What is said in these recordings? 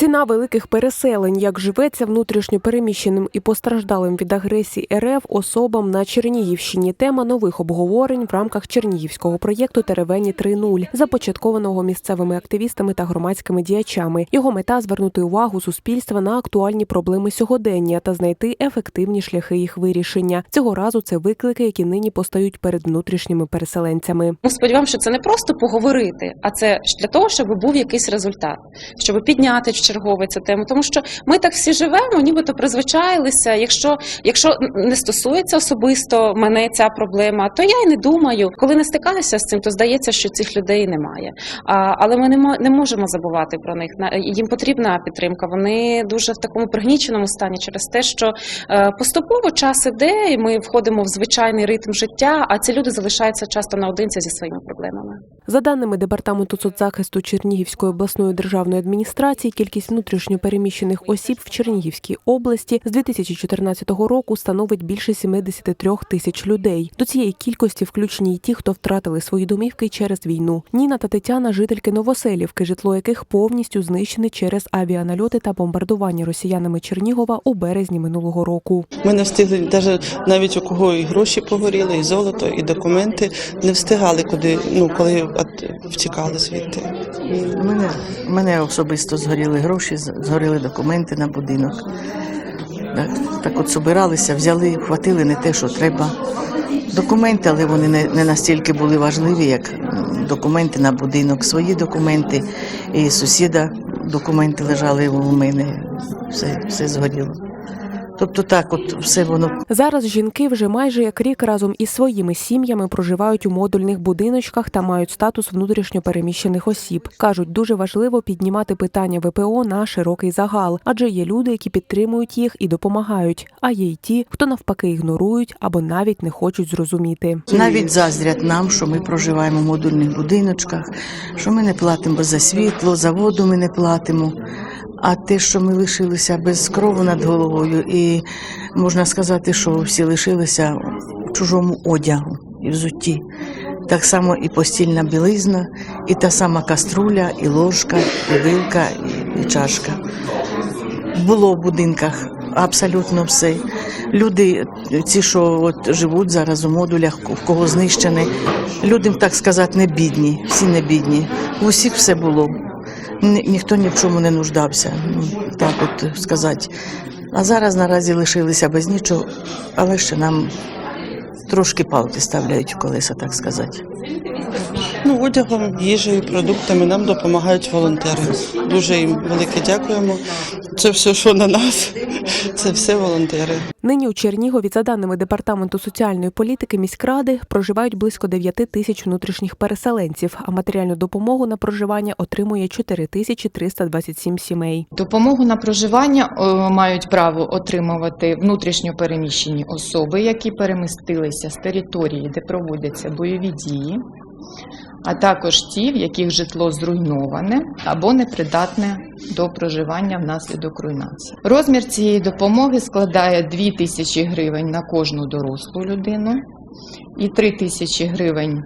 Ціна великих переселень, як живеться внутрішньо переміщеним і постраждалим від агресії РФ особам на Чернігівщині. Тема нових обговорень в рамках чернігівського проєкту Теревені 3.0», започаткованого місцевими активістами та громадськими діячами. Його мета звернути увагу суспільства на актуальні проблеми сьогодення та знайти ефективні шляхи їх вирішення. Цього разу це виклики, які нині постають перед внутрішніми переселенцями. Ми сподіваємося, що це не просто поговорити, а це для того, щоб був якийсь результат, щоб підняти чергове цю тему. Тому що ми так всі живемо, нібито призвичаїлися. Якщо, якщо не стосується особисто мене ця проблема, то я й не думаю. Коли не стикаюся з цим, то здається, що цих людей немає. А, але ми не, не можемо забувати про них. Їм потрібна підтримка. Вони дуже в такому пригніченому стані через те, що е, поступово час іде, і ми входимо в звичайний ритм життя, а ці люди залишаються часто наодинці зі своїми проблемами. За даними департаменту соцзахисту Чернігівської обласної державної адміністрації, кількість внутрішньопереміщених осіб в Чернігівській області з 2014 року становить більше 73 тисяч людей. До цієї кількості включені й ті, хто втратили свої домівки через війну. Ніна та Тетяна жительки Новоселівки, житло яких повністю знищене через авіанальоти та бомбардування росіянами Чернігова у березні минулого року. Ми не встигли навіть навіть у кого і гроші погоріли, і золото, і документи не встигали, куди ну коли от, втікали звідти. Мене, мене особисто згоріли гроші, з- згоріли документи на будинок. Так, так от собиралися, взяли, хватили не те, що треба. Документи, але вони не, не настільки були важливі, як документи на будинок. Свої документи і сусіда документи лежали у мене. Все, все згоріло. Тобто так, от все воно Зараз жінки вже майже як рік разом із своїми сім'ями проживають у модульних будиночках та мають статус внутрішньо переміщених осіб. кажуть, дуже важливо піднімати питання ВПО на широкий загал, адже є люди, які підтримують їх і допомагають. А є й ті, хто навпаки ігнорують або навіть не хочуть зрозуміти. Навіть заздрять нам, що ми проживаємо в модульних будиночках, що ми не платимо за світло, за воду ми не платимо. А те, що ми лишилися без крову над головою, і можна сказати, що всі лишилися в чужому одягу і взутті. Так само і постільна білизна, і та сама каструля, і ложка, і вилка, і, чашка було в будинках абсолютно все. Люди, ці, що от живуть зараз у модулях, в кого знищені, люди, так сказати, не бідні, всі не бідні. У усіх все було. Ні- ніхто ні в чому не нуждався, ну, так от сказати. А зараз наразі лишилися без нічого, але ще нам трошки палки ставляють у колеса, так сказати. Ну, одягом, їжею, продуктами нам допомагають волонтери. Дуже їм велике дякуємо. Це все, що на нас, це все волонтери. Нині у Чернігові, за даними департаменту соціальної політики міськради, проживають близько 9 тисяч внутрішніх переселенців, а матеріальну допомогу на проживання отримує 4 тисячі 327 сімей. Допомогу на проживання е, мають право отримувати внутрішньо переміщені особи, які перемістилися з території, де проводяться бойові дії, а також ті, в яких житло зруйноване або непридатне до проживання внаслідок руйнації. Розмір цієї допомоги складає 2 тисячі гривень на кожну дорослу людину і 3 тисячі гривень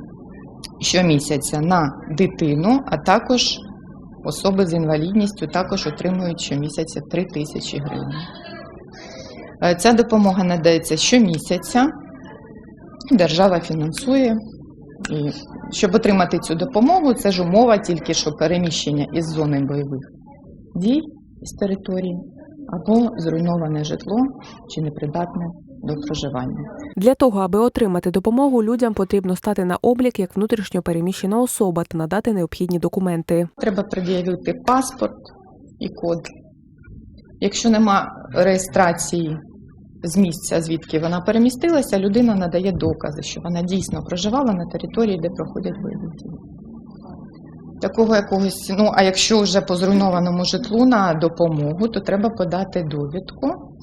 щомісяця на дитину, а також Особи з інвалідністю також отримують щомісяця 3 тисячі гривень. Е, Ця допомога надається щомісяця. Держава фінансує. І щоб отримати цю допомогу, це ж умова тільки що переміщення із зони бойових дій з території або зруйноване житло чи непридатне до проживання. Для того, аби отримати допомогу, людям потрібно стати на облік як внутрішньо переміщена особа та надати необхідні документи. Треба пред'явити паспорт і код. Якщо нема реєстрації з місця, звідки вона перемістилася, людина надає докази, що вона дійсно проживала на території, де проходять бойові дії. Такого якогось, ну а якщо вже по зруйнованому житлу на допомогу, то треба подати довідку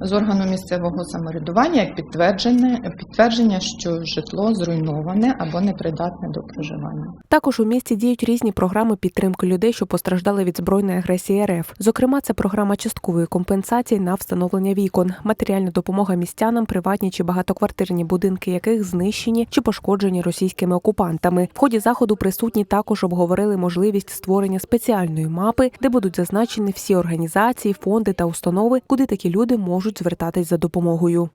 з органу місцевого самоврядування як підтвердження, підтвердження, що житло зруйноване або непридатне до проживання. Також у місті діють різні програми підтримки людей, що постраждали від збройної агресії РФ. Зокрема, це програма часткової компенсації на встановлення вікон, матеріальна допомога містянам, приватні чи багатоквартирні будинки, яких знищені чи пошкоджені російськими окупантами. В ході заходу присутні також обговорили можливість створення спеціальної мапи, де будуть зазначені всі організації, фонди та установи, куди такі люди можуть звертатись за допомогою.